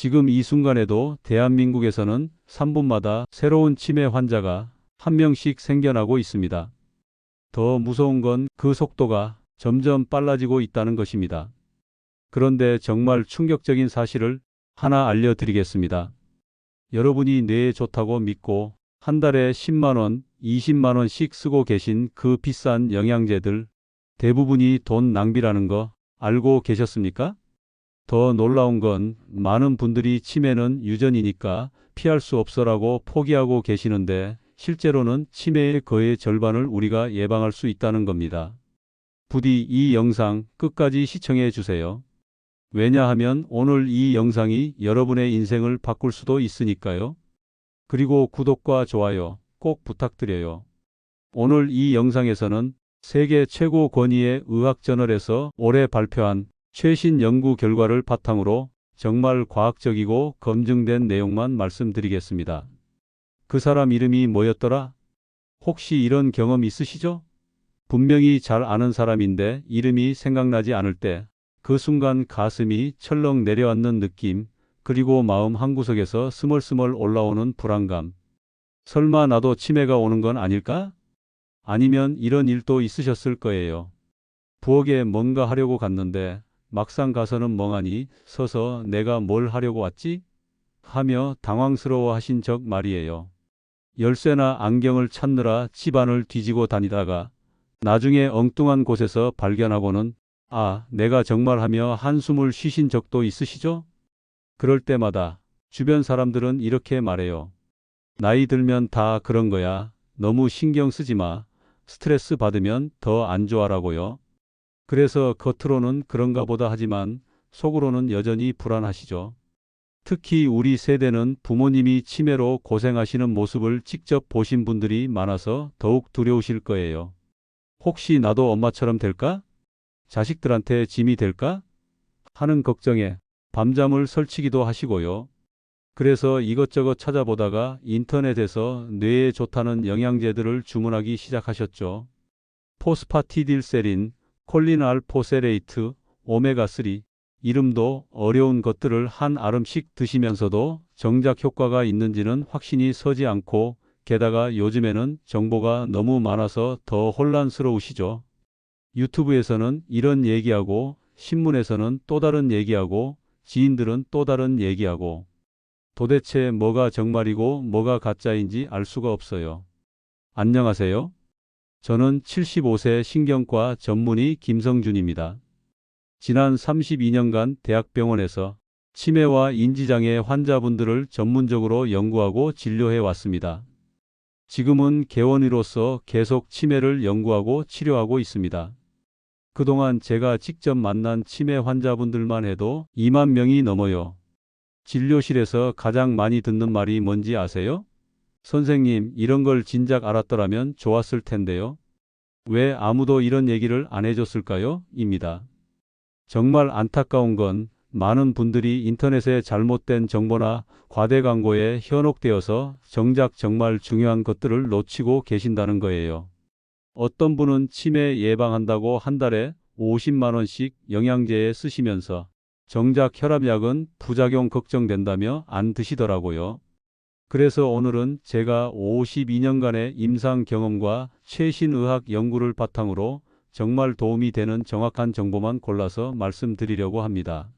지금 이 순간에도 대한민국에서는 3분마다 새로운 치매 환자가 한 명씩 생겨나고 있습니다. 더 무서운 건 그 속도가 점점 빨라지고 있다는 것입니다. 그런데 정말 충격적인 사실을 하나 알려드리겠습니다. 여러분이 뇌에 좋다고 믿고 한 달에 10만원, 20만원씩 쓰고 계신 그 비싼 영양제들 대부분이 돈 낭비라는 거 알고 계셨습니까? 더 놀라운 건 많은 분들이 치매는 유전이니까 피할 수 없어라고 포기하고 계시는데 실제로는 치매의 거의 절반을 우리가 예방할 수 있다는 겁니다. 부디 이 영상 끝까지 시청해 주세요. 왜냐하면 오늘 이 영상이 여러분의 인생을 바꿀 수도 있으니까요. 그리고 구독과 좋아요 꼭 부탁드려요. 오늘 이 영상에서는 세계 최고 권위의 의학 저널에서 올해 발표한 최신 연구 결과를 바탕으로 정말 과학적이고 검증된 내용만 말씀드리겠습니다. 그 사람 이름이 뭐였더라? 혹시 이런 경험 있으시죠? 분명히 잘 아는 사람인데 이름이 생각나지 않을 때 그 순간 가슴이 철렁 내려앉는 느낌, 그리고 마음 한구석에서 스멀스멀 올라오는 불안감. 설마 나도 치매가 오는 건 아닐까? 아니면 이런 일도 있으셨을 거예요. 부엌에 뭔가 하려고 갔는데 막상 가서는 멍하니 서서 내가 뭘 하려고 왔지? 하며 당황스러워 하신 적 말이에요. 열쇠나 안경을 찾느라 집안을 뒤지고 다니다가 나중에 엉뚱한 곳에서 발견하고는 아, 내가 정말 하며 한숨을 쉬신 적도 있으시죠? 그럴 때마다 주변 사람들은 이렇게 말해요. 나이 들면 다 그런 거야. 너무 신경 쓰지 마. 스트레스 받으면 더 안 좋아라고요. 그래서 겉으로는 그런가 보다 하지만 속으로는 여전히 불안하시죠. 특히 우리 세대는 부모님이 치매로 고생하시는 모습을 직접 보신 분들이 많아서 더욱 두려우실 거예요. 혹시 나도 엄마처럼 될까? 자식들한테 짐이 될까? 하는 걱정에 밤잠을 설치기도 하시고요. 그래서 이것저것 찾아보다가 인터넷에서 뇌에 좋다는 영양제들을 주문하기 시작하셨죠. 포스파티딜세린, 콜린 알 포세레이트, 오메가3, 이름도 어려운 것들을 한 알음씩 드시면서도 정작 효과가 있는지는 확신이 서지 않고 게다가 요즘에는 정보가 너무 많아서 더 혼란스러우시죠. 유튜브에서는 이런 얘기하고 신문에서는 또 다른 얘기하고 지인들은 또 다른 얘기하고 도대체 뭐가 정말이고 뭐가 가짜인지 알 수가 없어요. 안녕하세요. 저는 75세 신경과 전문의 김성준입니다. 지난 32년간 대학병원에서 치매와 인지장애 환자분들을 전문적으로 연구하고 진료해 왔습니다. 지금은 개원의로서 계속 치매를 연구하고 치료하고 있습니다. 그동안 제가 직접 만난 치매 환자분들만 해도 2만 명이 넘어요. 진료실에서 가장 많이 듣는 말이 뭔지 아세요? 선생님, 이런 걸 진작 알았더라면 좋았을 텐데요. 왜 아무도 이런 얘기를 안 해줬을까요? 입니다. 정말 안타까운 건 많은 분들이 인터넷에 잘못된 정보나 과대 광고에 현혹되어서 정작 정말 중요한 것들을 놓치고 계신다는 거예요. 어떤 분은 치매 예방한다고 한 달에 50만 원씩 영양제에 쓰시면서 정작 혈압약은 부작용 걱정된다며 안 드시더라고요. 그래서 오늘은 제가 52년간의 임상 경험과 최신 의학 연구를 바탕으로 정말 도움이 되는 정확한 정보만 골라서 말씀드리려고 합니다.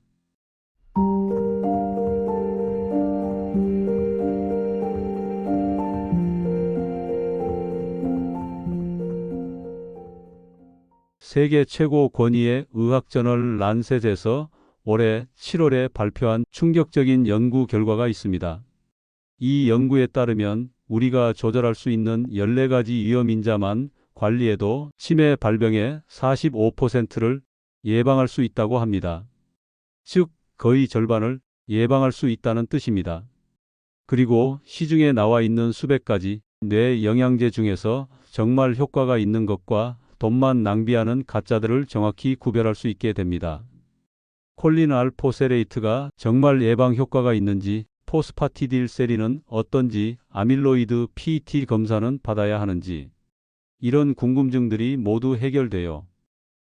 세계 최고 권위의 의학 저널 란셋에서 올해 7월에 발표한 충격적인 연구 결과가 있습니다. 이 연구에 따르면 우리가 조절할 수 있는 14가지 위험인자만 관리해도 치매 발병의 45%를 예방할 수 있다고 합니다. 즉, 거의 절반을 예방할 수 있다는 뜻입니다. 그리고 시중에 나와 있는 수백 가지 뇌 영양제 중에서 정말 효과가 있는 것과 돈만 낭비하는 가짜들을 정확히 구별할 수 있게 됩니다. 콜린 알포세레이트가 정말 예방 효과가 있는지, 포스파티딜세린은 어떤지, 아밀로이드 PET 검사는 받아야 하는지, 이런 궁금증들이 모두 해결돼요.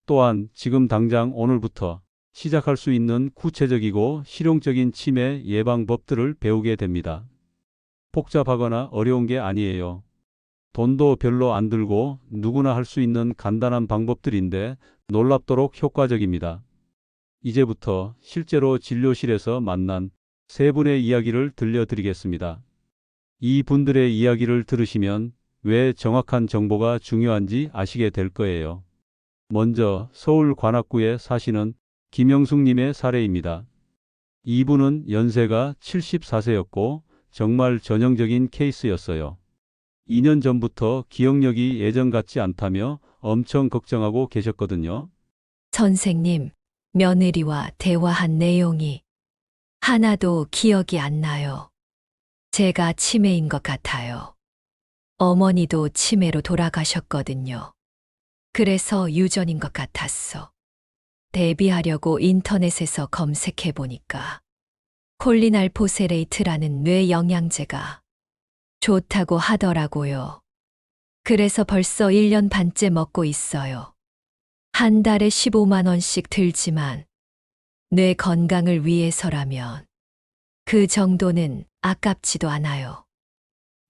또한 지금 당장 오늘부터 시작할 수 있는 구체적이고 실용적인 치매 예방법들을 배우게 됩니다. 복잡하거나 어려운 게 아니에요. 돈도 별로 안 들고 누구나 할 수 있는 간단한 방법들인데 놀랍도록 효과적입니다. 이제부터 실제로 진료실에서 만난 세 분의 이야기를 들려드리겠습니다. 이 분들의 이야기를 들으시면 왜 정확한 정보가 중요한지 아시게 될 거예요. 먼저 서울 관악구에 사시는 김영숙님의 사례입니다. 이분은 연세가 74세였고 정말 전형적인 케이스였어요. 2년 전부터 기억력이 예전 같지 않다며 엄청 걱정하고 계셨거든요. 선생님, 며느리와 대화한 내용이 하나도 기억이 안 나요. 제가 치매인 것 같아요. 어머니도 치매로 돌아가셨거든요. 그래서 유전인 것 같았어. 대비하려고 인터넷에서 검색해 보니까 콜리날포세레이트라는 뇌 영양제가 좋다고 하더라고요. 그래서 벌써 1년 반째 먹고 있어요. 한 달에 15만 원씩 들지만 뇌 건강을 위해서라면 그 정도는 아깝지도 않아요.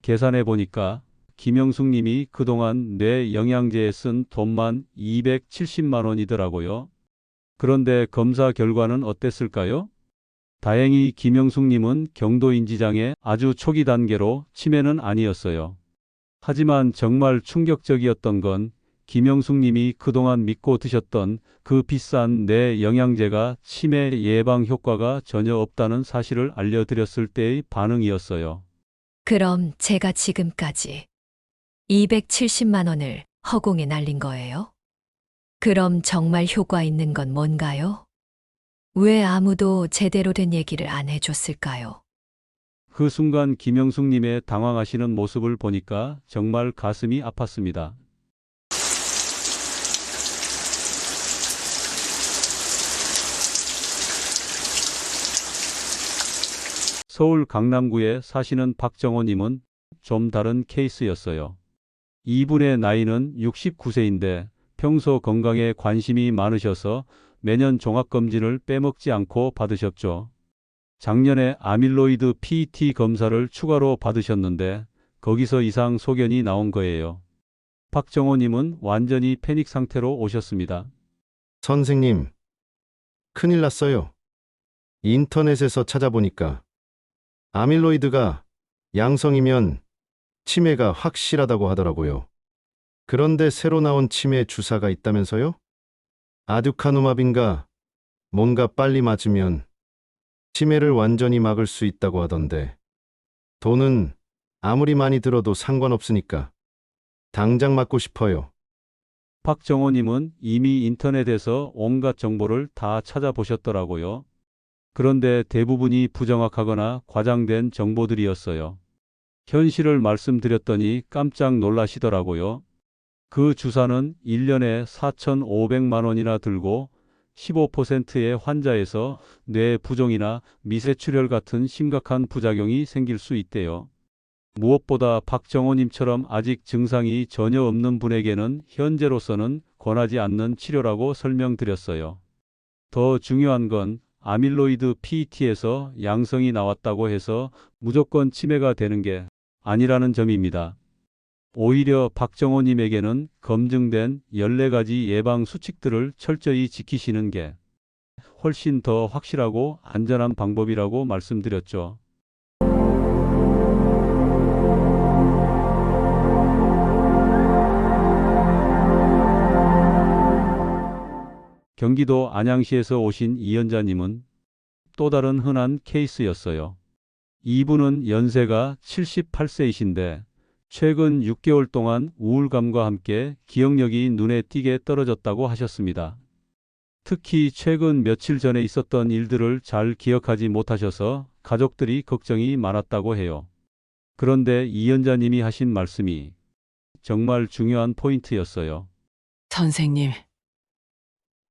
계산해 보니까 김영숙 님이 그동안 뇌 영양제에 쓴 돈만 270만 원이더라고요. 그런데 검사 결과는 어땠을까요? 다행히 김영숙 님은 경도 인지장애 아주 초기 단계로 치매는 아니었어요. 하지만 정말 충격적이었던 건 김영숙 님이 그동안 믿고 드셨던 그 비싼 뇌 영양제가 치매 예방 효과가 전혀 없다는 사실을 알려드렸을 때의 반응이었어요. 그럼 제가 지금까지 270만 원을 허공에 날린 거예요? 그럼 정말 효과 있는 건 뭔가요? 왜 아무도 제대로 된 얘기를 안 해줬을까요? 그 순간 김영숙 님의 당황하시는 모습을 보니까 정말 가슴이 아팠습니다. 서울 강남구에 사시는 박정호 님은 좀 다른 케이스였어요. 이분의 나이는 69세인데 평소 건강에 관심이 많으셔서 매년 종합검진을 빼먹지 않고 받으셨죠. 작년에 아밀로이드 PET 검사를 추가로 받으셨는데 거기서 이상 소견이 나온 거예요. 박정호님은 완전히 패닉 상태로 오셨습니다. 선생님, 큰일 났어요. 인터넷에서 찾아보니까 아밀로이드가 양성이면 치매가 확실하다고 하더라고요. 그런데 새로 나온 치매 주사가 있다면서요? 아듀카누마빈가 뭔가 빨리 맞으면 치매를 완전히 막을 수 있다고 하던데 돈은 아무리 많이 들어도 상관없으니까 당장 맞고 싶어요. 박정호님은 이미 인터넷에서 온갖 정보를 다 찾아보셨더라고요. 그런데 대부분이 부정확하거나 과장된 정보들이었어요. 현실을 말씀드렸더니 깜짝 놀라시더라고요. 그 주사는 1년에 4,500만 원이나 들고 15%의 환자에서 뇌 부종이나 미세출혈 같은 심각한 부작용이 생길 수 있대요. 무엇보다 박정호님처럼 아직 증상이 전혀 없는 분에게는 현재로서는 권하지 않는 치료라고 설명드렸어요. 더 중요한 건 아밀로이드 PET에서 양성이 나왔다고 해서 무조건 치매가 되는 게 아니라는 점입니다. 오히려 박정호님에게는 검증된 14가지 예방 수칙들을 철저히 지키시는 게 훨씬 더 확실하고 안전한 방법이라고 말씀드렸죠. 경기도 안양시에서 오신 이연자님은 또 다른 흔한 케이스였어요. 이분은 연세가 78세이신데 최근 6개월 동안 우울감과 함께 기억력이 눈에 띄게 떨어졌다고 하셨습니다. 특히 최근 며칠 전에 있었던 일들을 잘 기억하지 못하셔서 가족들이 걱정이 많았다고 해요. 그런데 이연자님이 하신 말씀이 정말 중요한 포인트였어요. 선생님,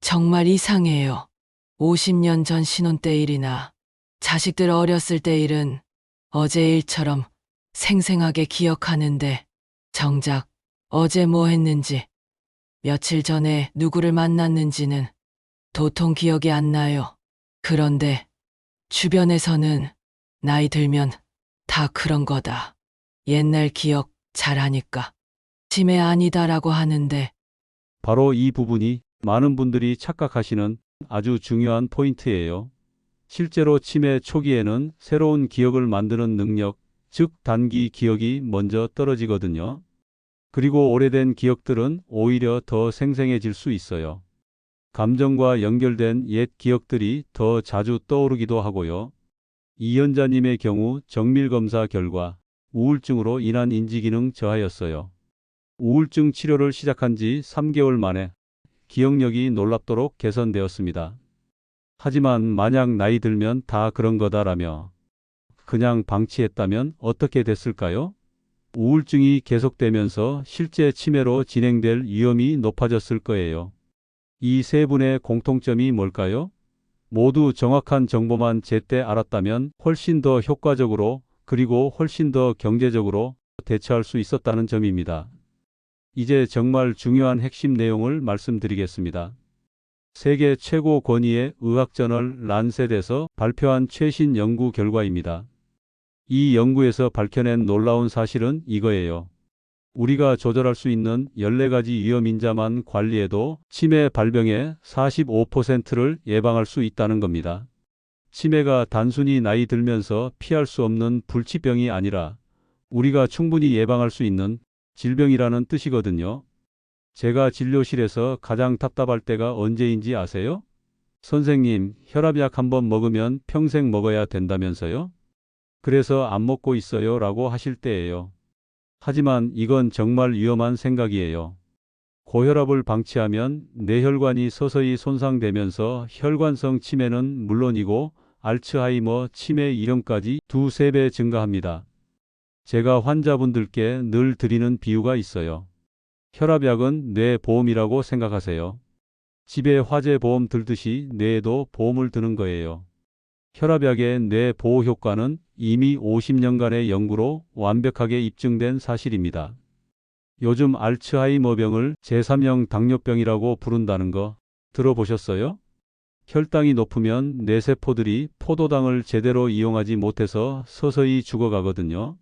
정말 이상해요. 50년 전 신혼 때 일이나 자식들 어렸을 때 일은 어제 일처럼 생생하게 기억하는데 정작 어제 뭐 했는지, 며칠 전에 누구를 만났는지는 도통 기억이 안 나요. 그런데 주변에서는 나이 들면 다 그런 거다. 옛날 기억 잘하니까. 치매 아니다라고 하는데 바로 이 부분이 많은 분들이 착각하시는 아주 중요한 포인트예요. 실제로 치매 초기에는 새로운 기억을 만드는 능력, 즉 단기 기억이 먼저 떨어지거든요. 그리고 오래된 기억들은 오히려 더 생생해질 수 있어요. 감정과 연결된 옛 기억들이 더 자주 떠오르기도 하고요. 이연자님의 경우 정밀검사 결과 우울증으로 인한 인지기능 저하였어요. 우울증 치료를 시작한 지 3개월 만에 기억력이 놀랍도록 개선되었습니다. 하지만 만약 나이 들면 다 그런 거다라며 그냥 방치했다면 어떻게 됐을까요? 우울증이 계속되면서 실제 치매로 진행될 위험이 높아졌을 거예요. 이 세 분의 공통점이 뭘까요? 모두 정확한 정보만 제때 알았다면 훨씬 더 효과적으로 그리고 훨씬 더 경제적으로 대처할 수 있었다는 점입니다. 이제 정말 중요한 핵심 내용을 말씀드리겠습니다. 세계 최고 권위의 의학저널 란셋에서 발표한 최신 연구 결과입니다. 이 연구에서 밝혀낸 놀라운 사실은 이거예요. 우리가 조절할 수 있는 14가지 위험인자만 관리해도 치매 발병의 45%를 예방할 수 있다는 겁니다. 치매가 단순히 나이 들면서 피할 수 없는 불치병이 아니라 우리가 충분히 예방할 수 있는 질병이라는 뜻이거든요. 제가 진료실에서 가장 답답할 때가 언제인지 아세요? 선생님, 혈압약 한번 먹으면 평생 먹어야 된다면서요? 그래서 안 먹고 있어요 라고 하실 때예요. 하지만 이건 정말 위험한 생각이에요. 고혈압을 방치하면 뇌혈관이 서서히 손상되면서 혈관성 치매는 물론이고 알츠하이머 치매 이름까지 두세 배 증가합니다. 제가 환자분들께 늘 드리는 비유가 있어요. 혈압약은 뇌 보험이라고 생각하세요. 집에 화재 보험 들듯이 뇌에도 보험을 드는 거예요. 혈압약의 뇌 보호 효과는 이미 50년간의 연구로 완벽하게 입증된 사실입니다. 요즘 알츠하이머병을 제3형 당뇨병이라고 부른다는 거 들어보셨어요? 혈당이 높으면 뇌세포들이 포도당을 제대로 이용하지 못해서 서서히 죽어가거든요.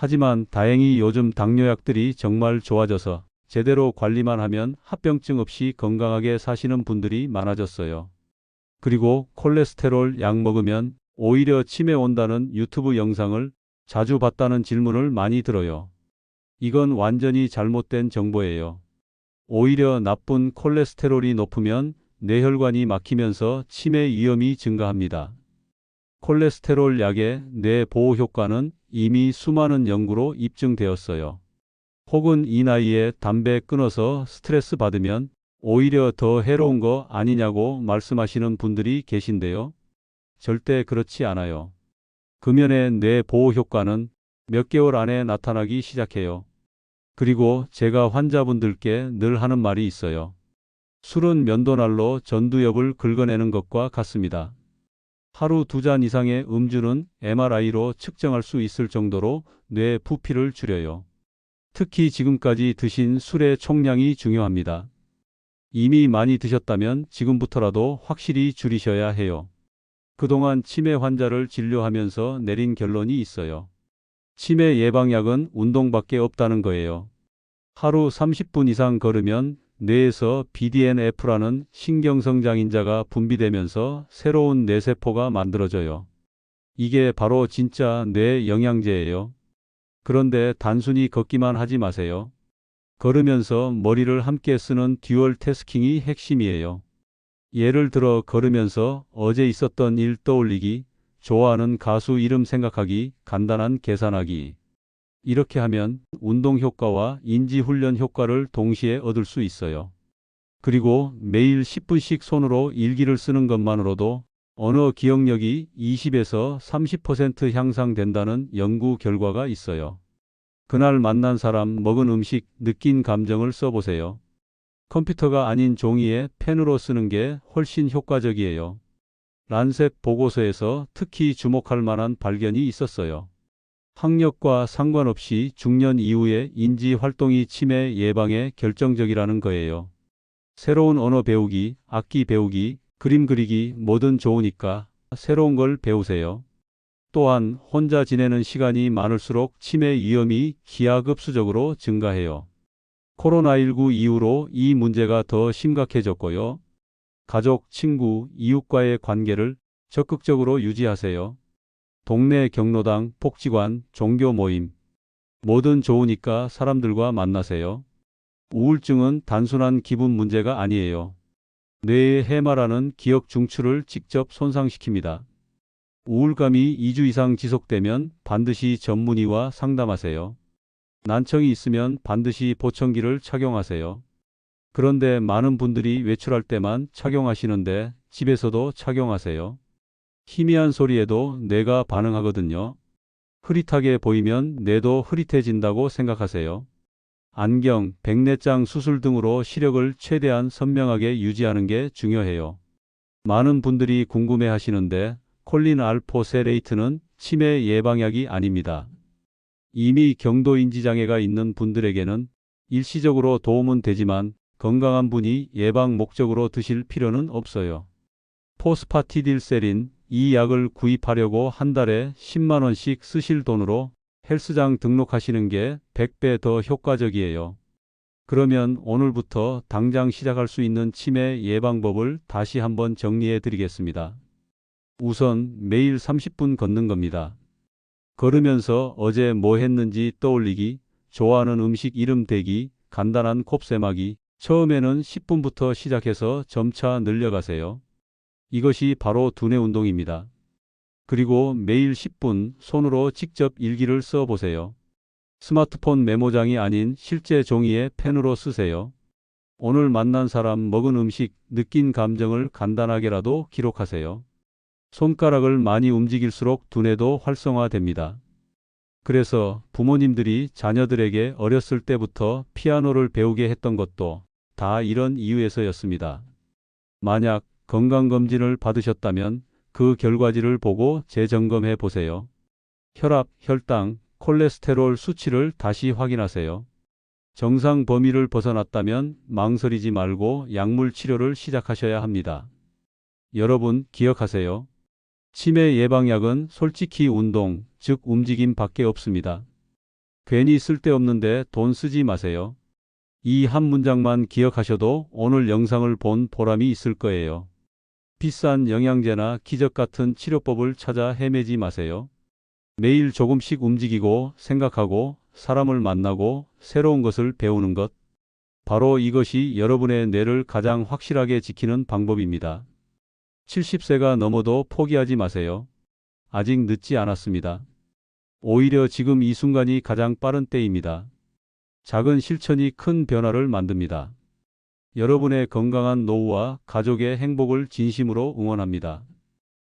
하지만 다행히 요즘 당뇨약들이 정말 좋아져서 제대로 관리만 하면 합병증 없이 건강하게 사시는 분들이 많아졌어요. 그리고 콜레스테롤 약 먹으면 오히려 치매 온다는 유튜브 영상을 자주 봤다는 질문을 많이 들어요. 이건 완전히 잘못된 정보예요. 오히려 나쁜 콜레스테롤이 높으면 뇌혈관이 막히면서 치매 위험이 증가합니다. 콜레스테롤 약의 뇌 보호 효과는 이미 수많은 연구로 입증되었어요. 혹은 이 나이에 담배 끊어서 스트레스 받으면 오히려 더 해로운 거 아니냐고 말씀하시는 분들이 계신데요. 절대 그렇지 않아요. 금연의 뇌 보호 효과는 몇 개월 안에 나타나기 시작해요. 그리고 제가 환자분들께 늘 하는 말이 있어요. 술은 면도날로 전두엽을 긁어내는 것과 같습니다. 하루 두 잔 이상의 음주는 MRI로 측정할 수 있을 정도로 뇌 부피를 줄여요. 특히 지금까지 드신 술의 총량이 중요합니다. 이미 많이 드셨다면 지금부터라도 확실히 줄이셔야 해요. 그동안 치매 환자를 진료하면서 내린 결론이 있어요. 치매 예방약은 운동밖에 없다는 거예요. 하루 30분 이상 걸으면 뇌에서 BDNF라는 신경성 장인자가 분비되면서 새로운 뇌세포가 만들어져요. 이게 바로 진짜 뇌 영양제예요. 그런데 단순히 걷기만 하지 마세요. 걸으면서 머리를 함께 쓰는 듀얼 태스킹이 핵심이에요. 예를 들어 걸으면서 어제 있었던 일 떠올리기, 좋아하는 가수 이름 생각하기, 간단한 계산하기. 이렇게 하면 운동 효과와 인지 훈련 효과를 동시에 얻을 수 있어요. 그리고 매일 10분씩 손으로 일기를 쓰는 것만으로도 언어 기억력이 20에서 30% 향상된다는 연구 결과가 있어요. 그날 만난 사람, 먹은 음식, 느낀 감정을 써보세요. 컴퓨터가 아닌 종이에 펜으로 쓰는 게 훨씬 효과적이에요. 란셋 보고서에서 특히 주목할 만한 발견이 있었어요. 학력과 상관없이 중년 이후의 인지 활동이 치매 예방에 결정적이라는 거예요. 새로운 언어 배우기, 악기 배우기, 그림 그리기 뭐든 좋으니까 새로운 걸 배우세요. 또한 혼자 지내는 시간이 많을수록 치매 위험이 기하급수적으로 증가해요. 코로나19 이후로 이 문제가 더 심각해졌고요. 가족, 친구, 이웃과의 관계를 적극적으로 유지하세요. 동네 경로당, 복지관, 종교 모임. 뭐든 좋으니까 사람들과 만나세요. 우울증은 단순한 기분 문제가 아니에요. 뇌의 해마라는 기억 중추를 직접 손상시킵니다. 우울감이 2주 이상 지속되면 반드시 전문의와 상담하세요. 난청이 있으면 반드시 보청기를 착용하세요. 그런데 많은 분들이 외출할 때만 착용하시는데 집에서도 착용하세요. 희미한 소리에도 뇌가 반응하거든요. 흐릿하게 보이면 뇌도 흐릿해진다고 생각하세요. 안경, 백내장 수술 등으로 시력을 최대한 선명하게 유지하는 게 중요해요. 많은 분들이 궁금해 하시는데 콜린 알포세레이트는 치매 예방약이 아닙니다. 이미 경도 인지 장애가 있는 분들에게는 일시적으로 도움은 되지만 건강한 분이 예방 목적으로 드실 필요는 없어요. 포스파티딜세린 이 약을 구입하려고 한 달에 10만 원씩 쓰실 돈으로 헬스장 등록하시는 게 100배 더 효과적이에요. 그러면 오늘부터 당장 시작할 수 있는 치매 예방법을 다시 한번 정리해 드리겠습니다. 우선 매일 30분 걷는 겁니다. 걸으면서 어제 뭐 했는지 떠올리기, 좋아하는 음식 이름 대기, 간단한 kop세마기, 처음에는 10분부터 시작해서 점차 늘려가세요. 이것이 바로 두뇌 운동입니다. 그리고 매일 10분 손으로 직접 일기를 써 보세요. 스마트폰 메모장이 아닌 실제 종이에 펜으로 쓰세요. 오늘 만난 사람, 먹은 음식, 느낀 감정을 간단하게라도 기록하세요. 손가락을 많이 움직일수록 두뇌도 활성화됩니다. 그래서 부모님들이 자녀들에게 어렸을 때부터 피아노를 배우게 했던 것도 다 이런 이유에서였습니다. 만약 건강검진을 받으셨다면 그 결과지를 보고 재점검해 보세요. 혈압, 혈당, 콜레스테롤 수치를 다시 확인하세요. 정상 범위를 벗어났다면 망설이지 말고 약물 치료를 시작하셔야 합니다. 여러분 기억하세요. 치매 예방약은 솔직히 운동, 즉 움직임 밖에 없습니다. 괜히 쓸데없는데 돈 쓰지 마세요. 이 한 문장만 기억하셔도 오늘 영상을 본 보람이 있을 거예요. 비싼 영양제나 기적 같은 치료법을 찾아 헤매지 마세요. 매일 조금씩 움직이고 생각하고 사람을 만나고 새로운 것을 배우는 것. 바로 이것이 여러분의 뇌를 가장 확실하게 지키는 방법입니다. 70세가 넘어도 포기하지 마세요. 아직 늦지 않았습니다. 오히려 지금 이 순간이 가장 빠른 때입니다. 작은 실천이 큰 변화를 만듭니다. 여러분의 건강한 노후와 가족의 행복을 진심으로 응원합니다.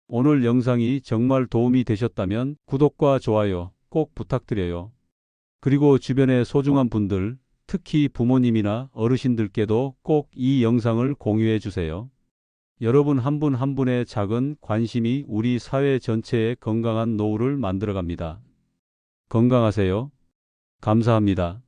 오늘 영상이 정말 도움이 되셨다면 구독과 좋아요 꼭 부탁드려요. 그리고 주변의 소중한 분들, 특히 부모님이나 어르신들께도 꼭 이 영상을 공유해 주세요. 여러분 한 분한 분의 작은 관심이 우리 사회 전체의 건강한 노후를 만들어갑니다. 건강하세요. 감사합니다.